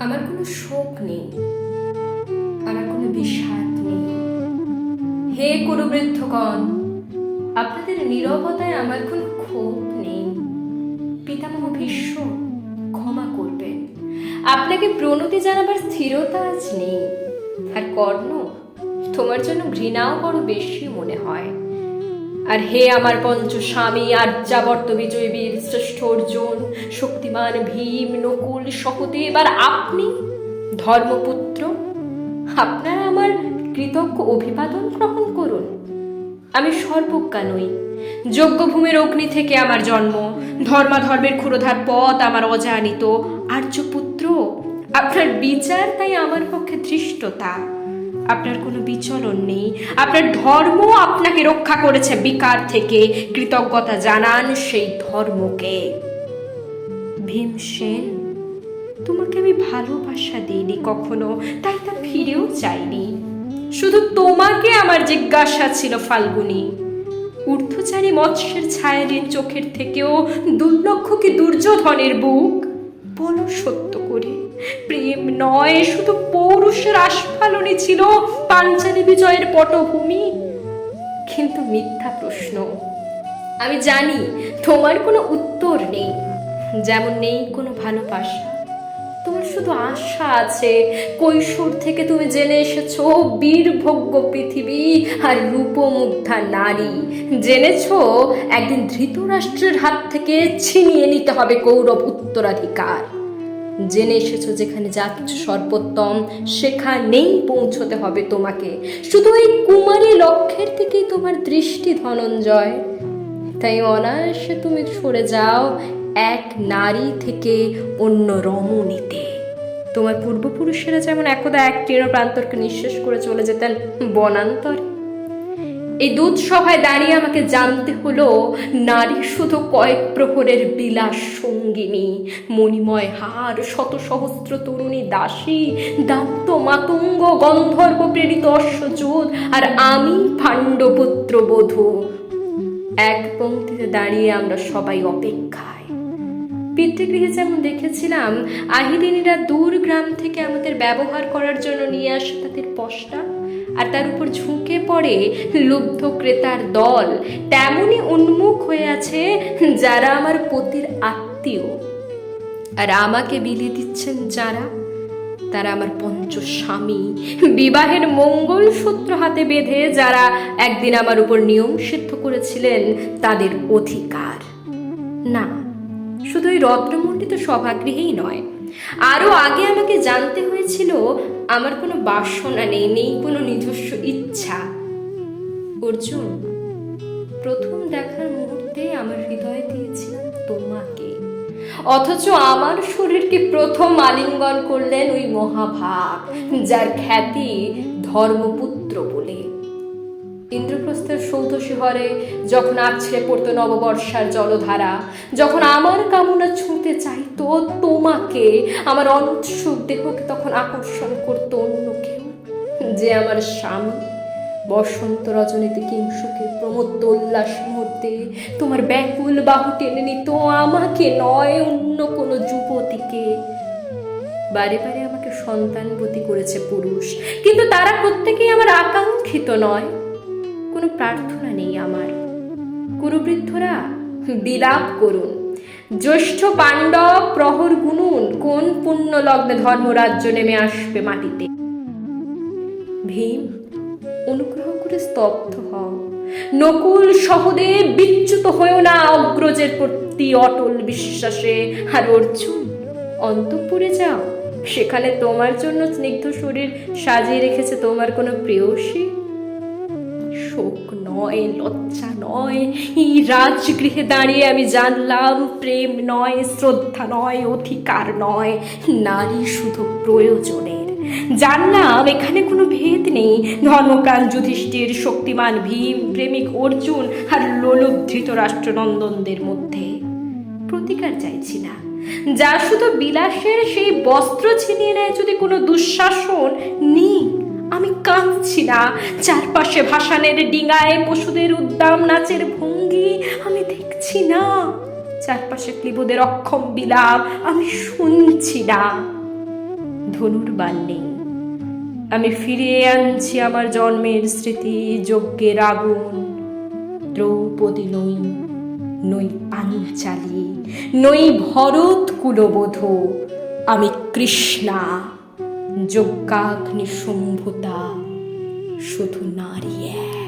আমার কোনো শোক নেই। আমার কোনো বিষাদ নেই। হে কুরুবৃদ্ধগণ, আপনাদের নীরবতায় আমার কোনো ক্ষোভ নেই। পিতামহ ভীষ্ম, ক্ষমা করবেন। আপনাকে প্রণতি জানাবার স্থিরতা আজ নেই। আর কর্ণ, তোমার জন্য ঘৃণাও বড় বেশি মনে হয়। আর হে আমার পঞ্চ স্বামী আর্যাবর্ত বিজয় বীর, শ্রেষ্ঠ অর্জুন, শক্তিমান ভীম, নকুল সহদেব, আর আপনি ধর্মপুত্র, আপনারা আমার কৃতজ্ঞ অভিবাদন গ্রহণ করুন। আমি সর্বজ্ঞা নই। যজ্ঞভূমির অগ্নি থেকে আমার জন্ম, ধর্মাধর্মের ক্ষুরধার পথ আমার অজানিত আর্যপুত্র। আপনার বিচার তাই আমার পক্ষে ধৃষ্টতা। আপনার কোনো বিচলন নেই। আপনার ধর্ম আপনাকে রক্ষা করেছে। বিকার থেকে কৃতজ্ঞতা জানান সেই ধর্মকে। ভীমসেন তোমাকে আমি ভালোবাসা দিইনি কখনো, তাই তা ফিরেও চাইনি। শুধু তোমাকে আমার জিজ্ঞাসা ছিল ফাল্গুনি। ঊর্ধ্বচারী মৎস্যের ছায়ালীন চোখের থেকেও দুর্লক্ষ কি দুর্যোধনের বুক? বলো সত্য করে। প্রেম নয়, শুধু পৌরুষের আস্ফালনই ছিল পাঞ্চালী বিজয়ের পটভূমি। কিন্তু মিথ্যা প্রশ্ন। আমি জানি তোমার কোনো উত্তর নেই, যেমন নেই কোনো ভালোবাসা তোমার শুধু আশা আছে, কৈশোর থেকে তুমি জেনে এসেছ, বীরভোগ্য পৃথিবী আর রূপমুগ্ধা নারী। জেনেছো, একদিন ধৃতরাষ্ট্রের হাত থেকে ছিনিয়ে নিতে হবে কৌরব উত্তরাধিকার। জেনে এসেছ যেখানে যা কিছু সর্বোত্তম, সেখানেই পৌঁছতে হবে তোমাকে। শুধু এই কুমারী লক্ষ্যের থেকেই তোমার দৃষ্টি ধনঞ্জয়। তাই অনায়াসে তুমি সরে যাও এক নারী থেকে অন্য রমণীতে। তোমার পূর্বপুরুষেরা যেমন একদা এক তৃণ প্রান্তরকে নিঃশেষ করে চলে যেতেন বনান্তরে। এই দুধ সভায় দাঁড়িয়ে আমাকে জানতে হলো, নারী শুধু কয়েক প্রহরের বিলাস সঙ্গিনী, মণিময় হার শত সহস্র তরুণী দাসী, দান্ত মাতঙ্গ, গন্ধর্ব প্রেরিত অশ্বযোধ আর আমি পাণ্ডপুত্র বধূ। এক পঙ্ক্তিতে দাঁড়িয়ে আমরা সবাই অপেক্ষায়। পিতৃগৃহে যেমন দেখেছিলাম, আহিদিনীরা দূর গ্রাম থেকে আমাদের ব্যবহার করার জন্য নিয়ে আসে তাদের পশটা আর তার উপর ঝুঁকে পড়ে লুব্ধ ক্রেতার দল। তেমনই উন্মুখ হয়ে আছে যারা আমার পতির আত্মীয়। আর আমাকে বিলিয়ে দিচ্ছেন যারা, তারা আমার পঞ্চ স্বামী। বিবাহের মঙ্গল সূত্র হাতে বেঁধে যারা একদিন আমার উপর নিয়ম সিদ্ধ করেছিলেন, তাদের অধিকার। না, শুধু ওই রত্নমণ্ডিত সভাগৃহেই নয়, আরও আগে আমাকে জানতে হয়েছিল আমার কোনো বাসনা নেই নেই কোনো নিজস্ব ইচ্ছা। অর্জুন, প্রথম দেখার মুহূর্তে আমার হৃদয় দিয়েছিলাম তোমাকে। অথচ আমার শরীরকে প্রথম আলিঙ্গন করলেন ওই মহাভাগ, যার খ্যাতি ধর্মপুত্র বলে। ইন্দ্রপ্রস্থের সৌধ শিহরে যখন আছড়ে পড়তো নববর্ষার জলধারা, যখন আমার কামনা ছুঁতে চাইতো তোমাকে, আমার অনুৎসুক দেহকে তখন আকর্ষণ করতো অন্য কেউ। যে আমার স্বামী, বসন্ত রজনীতে কিংসুকে প্রমত্ত উল্লাস মুহূর্তে তোমার ব্যাকুল বাহু টেনে নিত, আমাকে নয় অন্য কোনো যুবতীকে। বারে বারে আমাকে সন্তানবতী করেছে পুরুষ, কিন্তু তারা প্রত্যেকেই আমার আকাঙ্ক্ষিত নয়। কোনো প্রার্থনা নেই আমার। কুরুবৃদ্ধরা বিলাপ করুন। জ্যৈষ্ঠ পাণ্ডব প্রহর গুনুন, কোন পুণ্য লগ্নে ধর্মরাজ্য নেমে আসবে মাটিতে? ভীম, অনুগ্রহ করে স্তব্ধ হও। নকুল সহদেব বিচ্যুত হয়েও না অগ্রজের প্রতি অটল বিশ্বাসে। আর অর্জুন, অন্তপুরে যাও। সেখানে তোমার জন্য স্নিগ্ধ শরীর সাজিয়ে রেখেছে তোমার কোনো প্রেয়সী? শোক নয়, লজ্জা নয়। এই রাজগৃহে দাঁড়িয়ে আমি জানলাম, প্রেম নয়, শ্রদ্ধা নয়, অধিকার নয়, নারী শুধু প্রয়োজনের। জানলাম, এখানে কোনো ভেদ নেই। ধর্মপ্রাণ যুধিষ্ঠির, শক্তিমান ভীম, প্রেমিক অর্জুন আর লোলুপ ধৃতরাষ্ট্রনন্দনদের মধ্যে। প্রতিকার চাইছি না। যা শুধু বিলাসের সেই বস্ত্র ছিনিয়ে নেয় যদি কোনো দুঃশাসন আমি কাঁদছি না চারপাশে ভাসানের ডিঙায় পশুদের উদ্দাম, নাচের ভঙ্গি আমি দেখছি না। চারপাশে ক্লিবদের অক্ষম বিলাপ আমি শুনছি না। ধনুর বাল নেই আমি ফিরিয়ে আনছি আমার জন্মের স্মৃতি, যজ্ঞের আগুন। দ্রৌপদী নই নই পাঞ্চালী নই ভরত কুলবোধ। আমি কৃষ্ণা। যজ্ঞাগ্নি শুধু নারী এক।